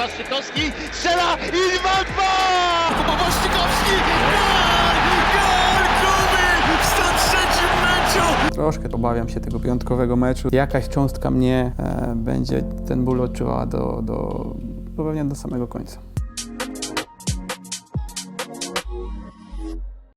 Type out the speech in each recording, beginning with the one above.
Błaszczykowski strzela i 2-2! Kuba Błaszczykowski! Gol! Gol! Kuby! W 103 meczu! Troszkę obawiam się tego piątkowego meczu. Jakaś cząstka mnie e, będzie ten ból odczuwała do, do, do samego końca.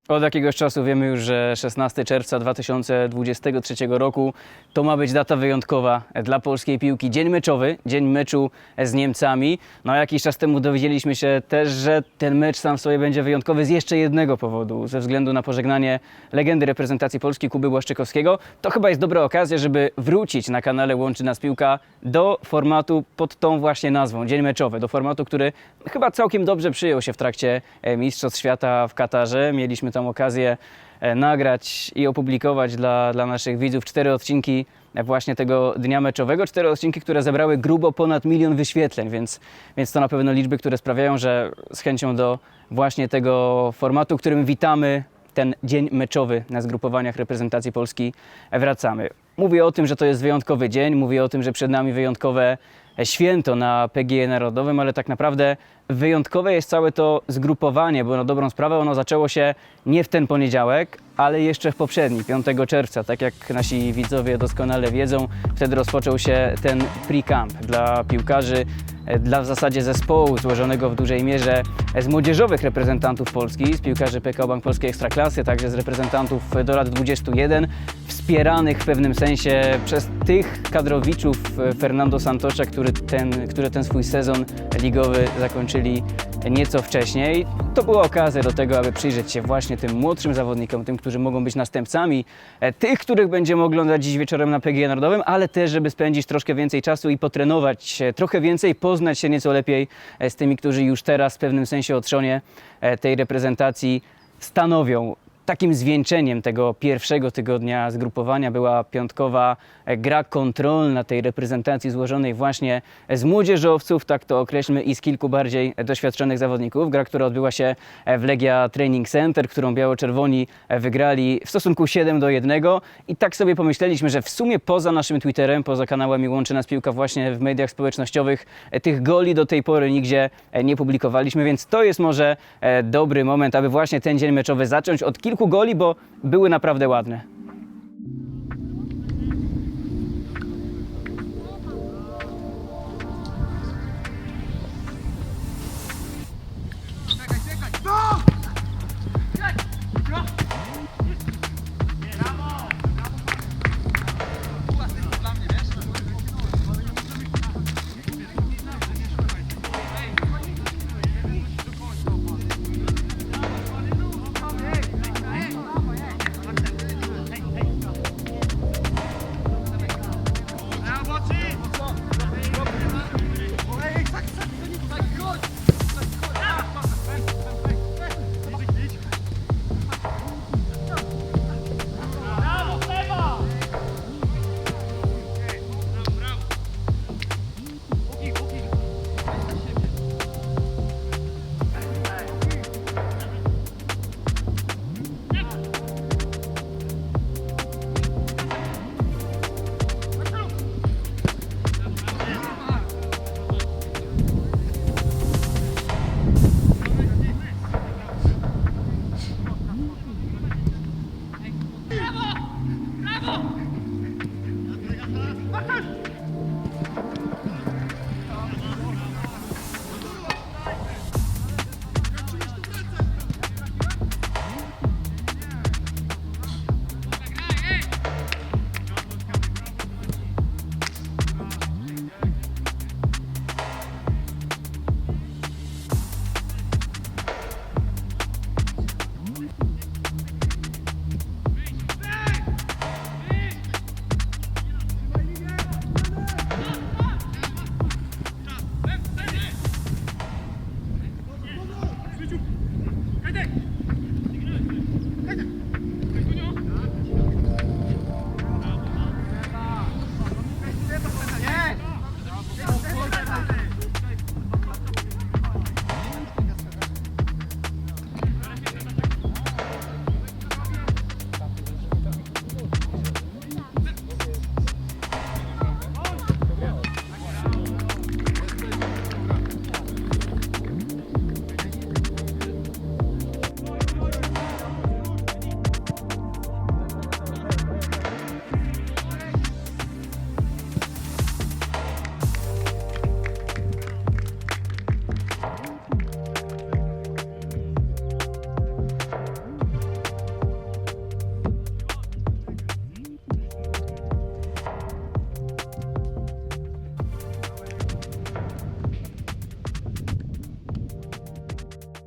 Od jakiegoś czasu wiemy już, że 16 czerwca 2023 roku to ma być data wyjątkowa dla polskiej piłki. Dzień meczowy, dzień meczu z Niemcami. No jakiś czas temu dowiedzieliśmy się też, że ten mecz sam w sobie będzie wyjątkowy z jeszcze jednego powodu. Ze względu na pożegnanie legendy reprezentacji Polski Kuby Błaszczykowskiego. To chyba jest dobra okazja, żeby wrócić na kanale Łączy Nas Piłka do formatu pod tą właśnie nazwą, dzień meczowy. Do formatu, który chyba całkiem dobrze przyjął się w trakcie e, Mistrzostw Świata w Katarze. Mieliśmy tam okazję e, nagrać i opublikować dla, dla naszych widzów cztery odcinki właśnie tego dnia meczowego. Cztery odcinki, które zebrały grubo ponad milion wyświetleń, więc, więc to na pewno liczby, które sprawiają, że z chęcią do właśnie tego formatu, którym witamy ten dzień meczowy na zgrupowaniach reprezentacji Polski e, wracamy. Mówię o tym, że to jest wyjątkowy dzień, mówię o tym, że przed nami wyjątkowe e, święto na PGE Narodowym, ale tak naprawdę wyjątkowe jest całe to zgrupowanie, bo na dobrą sprawę ono zaczęło się nie w ten poniedziałek, ale jeszcze w poprzedni, 5 czerwca. Tak jak nasi widzowie doskonale wiedzą, wtedy rozpoczął się ten pre-camp dla piłkarzy, e, dla w zasadzie zespołu złożonego w dużej mierze z młodzieżowych reprezentantów Polski, z piłkarzy PKO Bank Polskiej Ekstraklasy, także z reprezentantów do lat 21, wspieranych w pewnym sensie przez tych kadrowiczów e, Fernando Santosza, który ten, które ten swój sezon ligowy zakończyli nieco wcześniej. To była okazja do tego, aby przyjrzeć się właśnie tym młodszym zawodnikom, tym, którzy mogą być następcami, e, tych, których będziemy oglądać dziś wieczorem na PGE Narodowym, ale też, żeby spędzić troszkę więcej czasu i potrenować trochę więcej, poznać się nieco lepiej e, z tymi, którzy już teraz w pewnym sensie o trzonie e, tej reprezentacji stanowią. Takim zwieńczeniem tego pierwszego tygodnia zgrupowania była piątkowa gra kontrolna tej reprezentacji złożonej właśnie z młodzieżowców, tak to określmy, i z kilku bardziej doświadczonych zawodników. Gra, która odbyła się w Legia Training Center, którą biało-czerwoni wygrali w stosunku 7 do 1. I tak sobie pomyśleliśmy, że w sumie poza naszym Twitterem, poza kanałem i Łączy Nas Piłka właśnie w mediach społecznościowych, e, tych goli do tej pory nigdzie e, nie publikowaliśmy, więc to jest może e, dobry moment, aby właśnie ten dzień meczowy zacząć od kilku goli, bo były naprawdę ładne.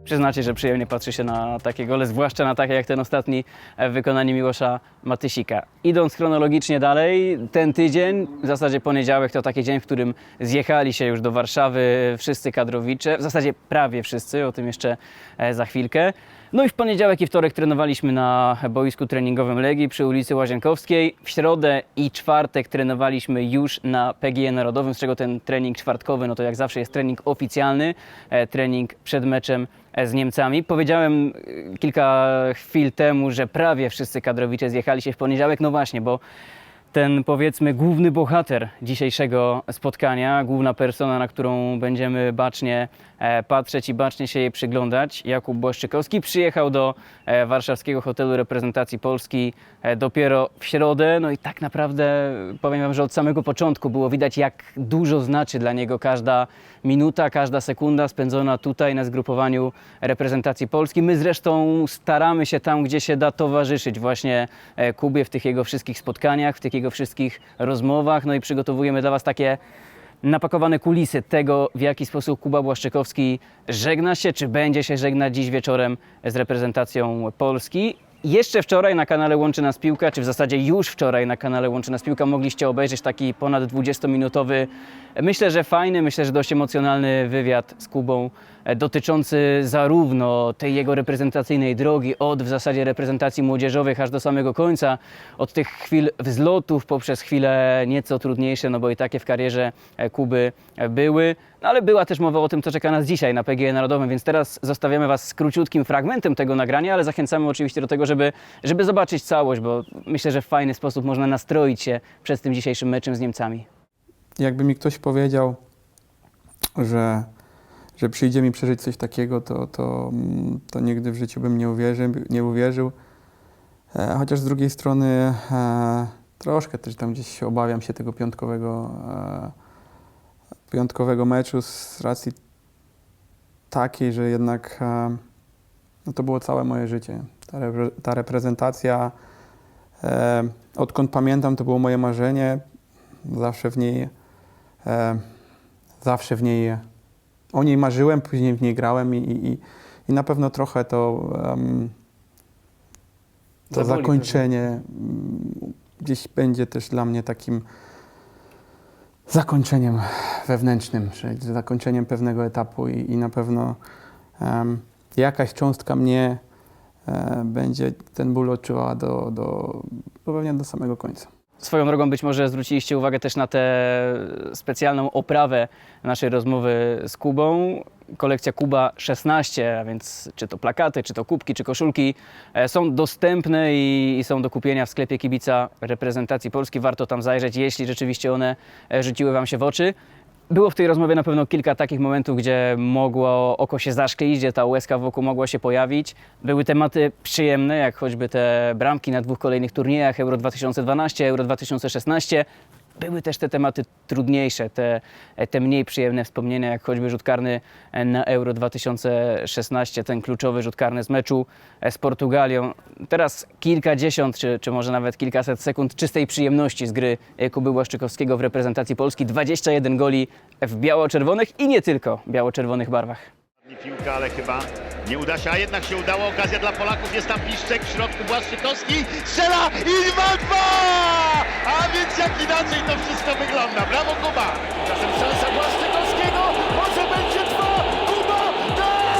Przyznacie, że przyjemnie patrzy się na takie gole, zwłaszcza na takie jak ten ostatni w wykonaniu Miłosza Matysika. Idąc chronologicznie dalej, ten tydzień, w zasadzie poniedziałek, to taki dzień, w którym zjechali się już do Warszawy wszyscy kadrowicze, w zasadzie prawie wszyscy, o tym jeszcze e, za chwilkę. No i w poniedziałek i wtorek trenowaliśmy na boisku treningowym Legii przy ulicy Łazienkowskiej. W środę i czwartek trenowaliśmy już na PGE Narodowym, z czego ten trening czwartkowy, no to jak zawsze jest trening oficjalny, e, trening przed meczem e, z Niemcami. Powiedziałem e, kilka chwil temu, że prawie wszyscy kadrowicze zjechali się w poniedziałek, no właśnie, bo ten powiedzmy główny bohater dzisiejszego spotkania, główna persona, na którą będziemy bacznie e, patrzeć i bacznie się jej przyglądać, Jakub Błaszczykowski, przyjechał do e, warszawskiego hotelu reprezentacji Polski e, dopiero w środę. No i tak naprawdę powiem Wam, że od samego początku było widać, jak dużo znaczy dla niego każda minuta, każda sekunda spędzona tutaj na zgrupowaniu reprezentacji Polski. My zresztą staramy się tam, gdzie się da towarzyszyć właśnie e, Kubie w tych jego wszystkich spotkaniach, w tych jego wszystkich rozmowach. No i przygotowujemy dla Was takie napakowane kulisy tego, w jaki sposób Kuba Błaszczykowski żegna się, czy będzie się żegnać dziś wieczorem z reprezentacją Polski. Jeszcze wczoraj na kanale Łączy Nas Piłka, czy w zasadzie już wczoraj na kanale Łączy Nas Piłka mogliście obejrzeć taki ponad 20-minutowy, myślę, że fajny, myślę, że dość emocjonalny wywiad z Kubą e, dotyczący zarówno tej jego reprezentacyjnej drogi od w zasadzie reprezentacji młodzieżowych aż do samego końca, od tych chwil wzlotów poprzez chwile nieco trudniejsze, no bo i takie w karierze e, Kuby były, no ale była też mowa o tym, co czeka nas dzisiaj na PGE Narodowym, więc teraz zostawiamy Was z króciutkim fragmentem tego nagrania, ale zachęcamy oczywiście do tego, żeby, żeby zobaczyć całość, bo myślę, że w fajny sposób można nastroić się przed tym dzisiejszym meczem z Niemcami. Jakby mi ktoś powiedział, że, że przyjdzie mi przeżyć coś takiego, to, to, to nigdy w życiu bym nie uwierzył. Nie uwierzył. E, chociaż z drugiej strony e, troszkę też tam gdzieś obawiam się tego piątkowego, e, piątkowego meczu z racji takiej, że jednak no to było całe moje życie. Ta, repre, ta reprezentacja, odkąd pamiętam, to było moje marzenie. Zawsze w niej zawsze w niej o niej marzyłem, później w niej grałem i, i, i na pewno trochę to, em, to Zaboli zakończenie mm, gdzieś będzie też dla mnie takim zakończeniem wewnętrznym, czyli zakończeniem pewnego etapu i, i na pewno em, jakaś cząstka mnie e, będzie ten ból odczuwała do, do, do pewnie do samego końca. Swoją drogą być może zwróciliście uwagę też na tę specjalną oprawę naszej rozmowy z Kubą. Kolekcja Kuba 16, a więc czy to plakaty, czy to kubki, czy koszulki e, są dostępne i, są do kupienia w sklepie kibica reprezentacji Polski. Warto tam zajrzeć, jeśli rzeczywiście one e, rzuciły Wam się w oczy. Było w tej rozmowie na pewno kilka takich momentów, gdzie mogło oko się zaszklić, gdzie ta łezka wokół mogła się pojawić. Były tematy przyjemne, jak choćby te bramki na dwóch kolejnych turniejach Euro 2012, Euro 2016. Były też te tematy trudniejsze, te, te mniej przyjemne wspomnienia, jak choćby rzut karny na Euro 2016, ten kluczowy rzut karny z meczu z Portugalią. Teraz kilkadziesiąt, czy, czy może nawet kilkaset sekund czystej przyjemności z gry Kuby Błaszczykowskiego w reprezentacji Polski. 21 goli w biało-czerwonych i nie tylko biało-czerwonych barwach. Piłka, ale chyba nie uda się, a jednak się udało. Okazja dla Polaków. Jest tam Piszczek, w środku Błaszczykowski. Strzela i 2-2! A więc jak inaczej to wszystko wygląda. Brawo Kuba! Czasem szansa Błaszczykowskiego, może będzie dwa, Kuba, tak!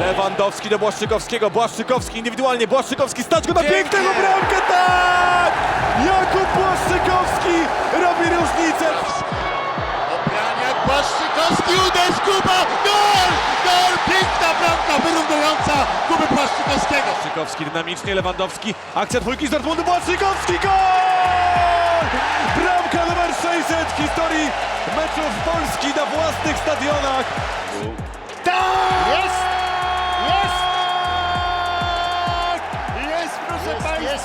2-0! Lewandowski do Błaszczykowskiego, Błaszczykowski indywidualnie, Błaszczykowski stać go na pięknego bramkę, tak! Jakub Błaszczykowski robi różnicę. Obraniak Błaszczykowski, uderz Kuba! Gol! Gol! Piękna bramka wyrównująca Kuby Błaszczykowskiego. Błaszczykowski dynamicznie, Lewandowski, akcja dwójki z Dortmundu, Błaszczykowski, gol! Bramka numer 600 w historii meczów Polski na własnych stadionach. Jest! Jest!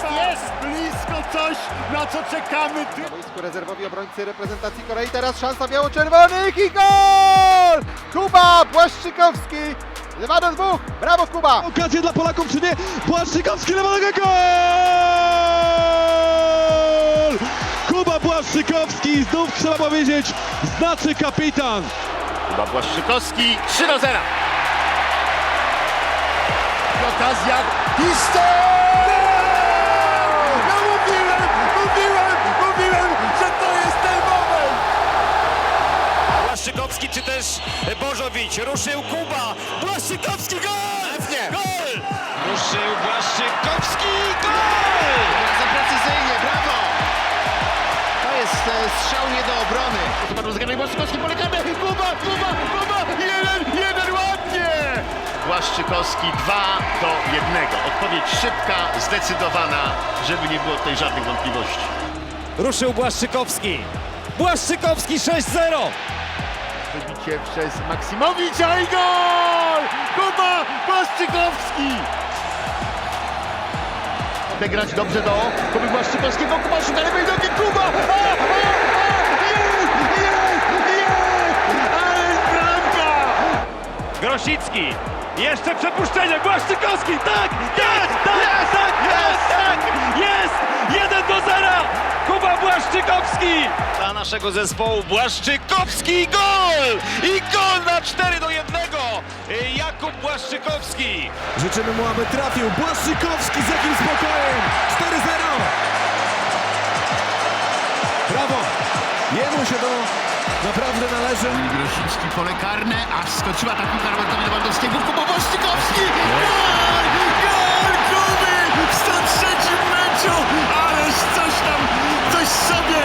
Państwa! Jest, Blisko coś, na co czekamy. Ty... Na boisku rezerwowi obrońcy reprezentacji Korei. Teraz szansa biało-czerwonych i gol! Kuba Błaszczykowski. 2 do 2. Brawo Kuba! Okazja dla Polaków czy nie? Błaszczykowski, lewego gol! Kuba Błaszczykowski, znów trzeba powiedzieć, znaczy kapitan. Kuba Błaszczykowski 3 do 0. Okazja. Piszczek! Ruszył Kuba. Błaszczykowski gol! Gol! Ruszył Błaszczykowski gol! Bardzo precyzyjnie, brawo! To jest e, strzał nie do obrony. Zobaczmy zegarek Błaszczykowski, pole karne. Kuba, Kuba, Kuba! Jeden, jeden ładnie! Błaszczykowski 2 do 1. Odpowiedź szybka, zdecydowana, żeby nie było tutaj żadnych wątpliwości. Ruszył Błaszczykowski. Błaszczykowski 6-0. Wybicie przez Maksimowicza i gol! Kuba Błaszczykowski! Odegrać dobrze do Kuby Błaszczykowskiego. Kuba szuka lewej nogi. Kuba! A, a, a, jest! Jest! Jest! Ale bramka! Grosicki, jeszcze przepuszczenie, Błaszczykowski, tak, tak, tak, tak, tak, tak, jest, 1 do 0, Kuba Błaszczykowski. Dla naszego zespołu Błaszczykowski gol! I gol na 4 do 1. Jakub Błaszczykowski. Życzymy mu, aby trafił, Błaszczykowski z jakim spokojem, 4-0. Brawo, jemu się to naprawdę należy. Grosicki pole karne, aż skoczyła ta piłka Robertowi Lewandowskiego. Kuba Błaszczykowski! Gol meczu! Ależ coś tam, coś sobie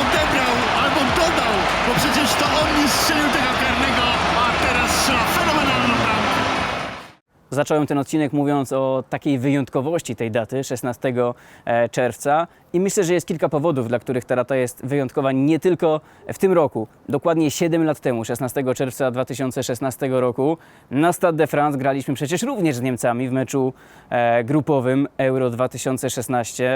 odebrał albo dodał, bo przecież to on nie strzelił tego karnego, a teraz strzela fenomenalną bramkę. Zacząłem ten odcinek mówiąc o takiej wyjątkowości tej daty, 16 e, czerwca. I myślę, że jest kilka powodów, dla których ta data jest wyjątkowa nie tylko w tym roku. Dokładnie 7 lat temu, 16 czerwca 2016 roku, na Stade de France graliśmy przecież również z Niemcami w meczu e, grupowym Euro 2016.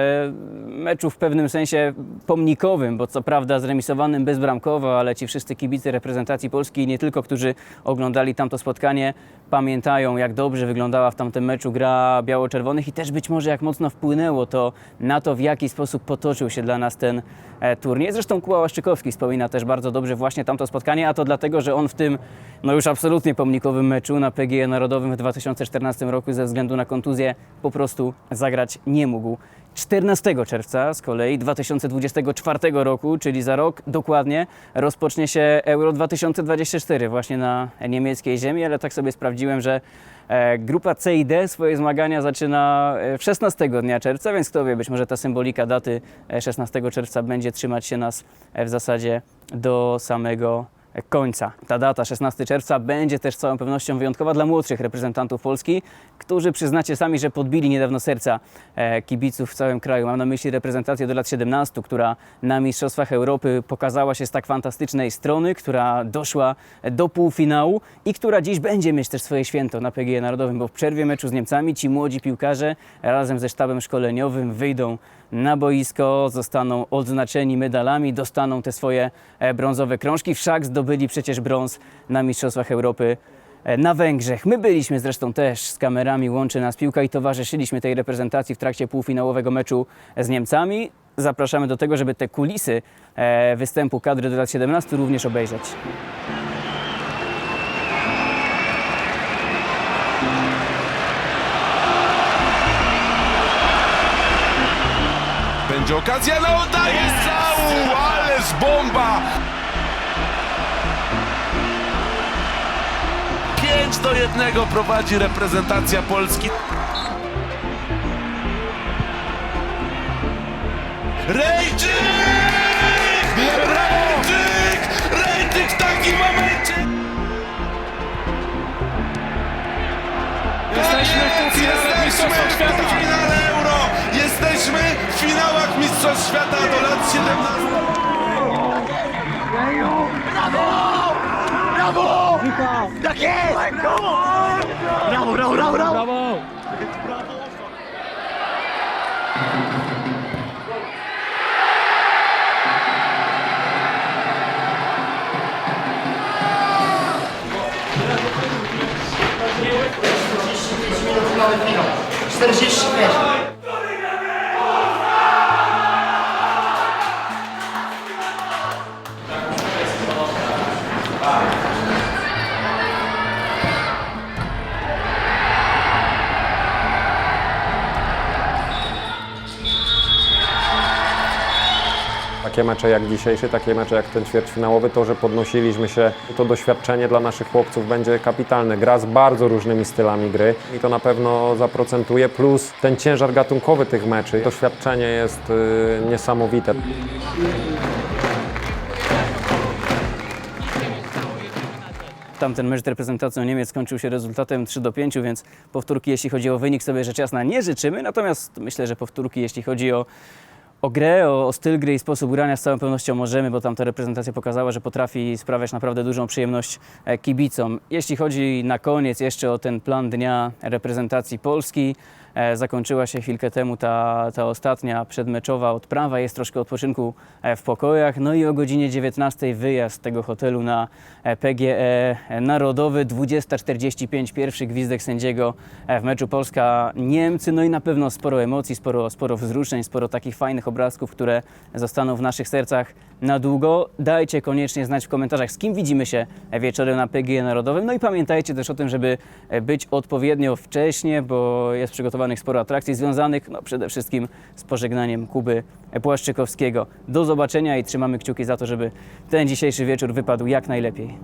Meczu w pewnym sensie pomnikowym, bo co prawda zremisowanym bezbramkowo, ale ci wszyscy kibice reprezentacji Polski, nie tylko którzy oglądali tamto spotkanie, pamiętają jak dobrze wyglądała w tamtym meczu gra biało-czerwonych i też być może jak mocno wpłynęło to na to, w jaki sposób potoczył się dla nas ten e, turniej. Zresztą Kuba Łaszczykowski wspomina też bardzo dobrze właśnie tamto spotkanie, a to dlatego, że on w tym no już absolutnie pomnikowym meczu na PGE Narodowym w 2014 roku ze względu na kontuzję po prostu zagrać nie mógł. 14 czerwca z kolei 2024 roku, czyli za rok dokładnie, rozpocznie się Euro 2024 właśnie na niemieckiej ziemi, ale tak sobie sprawdziłem, że e, grupa C i D swoje zmagania zaczyna e, w 16 dnia czerwca, więc kto wie, być może ta symbolika daty e, 16 czerwca będzie trzymać się nas e, w zasadzie do samego końca. Ta data, 16 czerwca, będzie też z całą pewnością wyjątkowa dla młodszych reprezentantów Polski, którzy przyznacie sami, że podbili niedawno serca e, kibiców w całym kraju. Mam na myśli reprezentację do lat 17, która na Mistrzostwach Europy pokazała się z tak fantastycznej strony, która doszła do półfinału i która dziś będzie mieć też swoje święto na PGE Narodowym, bo w przerwie meczu z Niemcami ci młodzi piłkarze razem ze sztabem szkoleniowym wyjdą na boisko, zostaną odznaczeni medalami, dostaną te swoje e, brązowe krążki. Wszak zdobyli przecież brąz na Mistrzostwach Europy e, na Węgrzech. My byliśmy zresztą też z kamerami, łączy nas piłka i towarzyszyliśmy tej reprezentacji w trakcie półfinałowego meczu z Niemcami. Zapraszamy do tego, żeby te kulisy e, występu kadry do lat 17 również obejrzeć. Będzie okazja na oddaję strzału, ależ bomba! 5 do 1 prowadzi reprezentacja Polski. Rejczyk! Rejczyk! Rejczyk w takim momencie! Jesteśmy w półfinale Mistrzostw Świata. finale! Jesteśmy w finałach Mistrzostw Świata do lat 17. Tak jest! Brawo! Brawo, brawo, brawo! brawo. Brawo! minut mamy finał. 45. takie mecze jak dzisiejszy, takie mecze jak ten ćwierćfinałowy, to, że podnosiliśmy się, to doświadczenie dla naszych chłopców będzie kapitalne. Gra z bardzo różnymi stylami gry i to na pewno zaprocentuje, plus ten ciężar gatunkowy tych meczy. Doświadczenie jest y, niesamowite. Tamten mecz z reprezentacją Niemiec skończył się rezultatem 3 do 5, więc powtórki, jeśli chodzi o wynik, sobie rzecz jasna nie życzymy. Natomiast myślę, że powtórki, jeśli chodzi o, o grę, o, o styl gry i sposób grania, z całą pewnością możemy, bo tamta reprezentacja pokazała, że potrafi sprawiać naprawdę dużą przyjemność e, kibicom. Jeśli chodzi na koniec jeszcze o ten plan dnia reprezentacji Polski, zakończyła się chwilkę temu ta, ta ostatnia przedmeczowa odprawa, jest troszkę odpoczynku e, w pokojach, no i o godzinie 19 wyjazd tego hotelu na e, PGE Narodowy, 20.45, pierwszy gwizdek sędziego e, w meczu Polska-Niemcy, no i na pewno sporo emocji, sporo, sporo wzruszeń, sporo takich fajnych obrazków, które zostaną w naszych sercach na długo. Dajcie koniecznie znać w komentarzach, z kim widzimy się wieczorem na PGE Narodowym, no i pamiętajcie też o tym, żeby e, być odpowiednio wcześnie, bo jest przygotowanych sporo atrakcji związanych no, przede wszystkim z pożegnaniem Kuby Płaszczykowskiego. Do zobaczenia i trzymamy kciuki za to, żeby ten dzisiejszy wieczór wypadł jak najlepiej.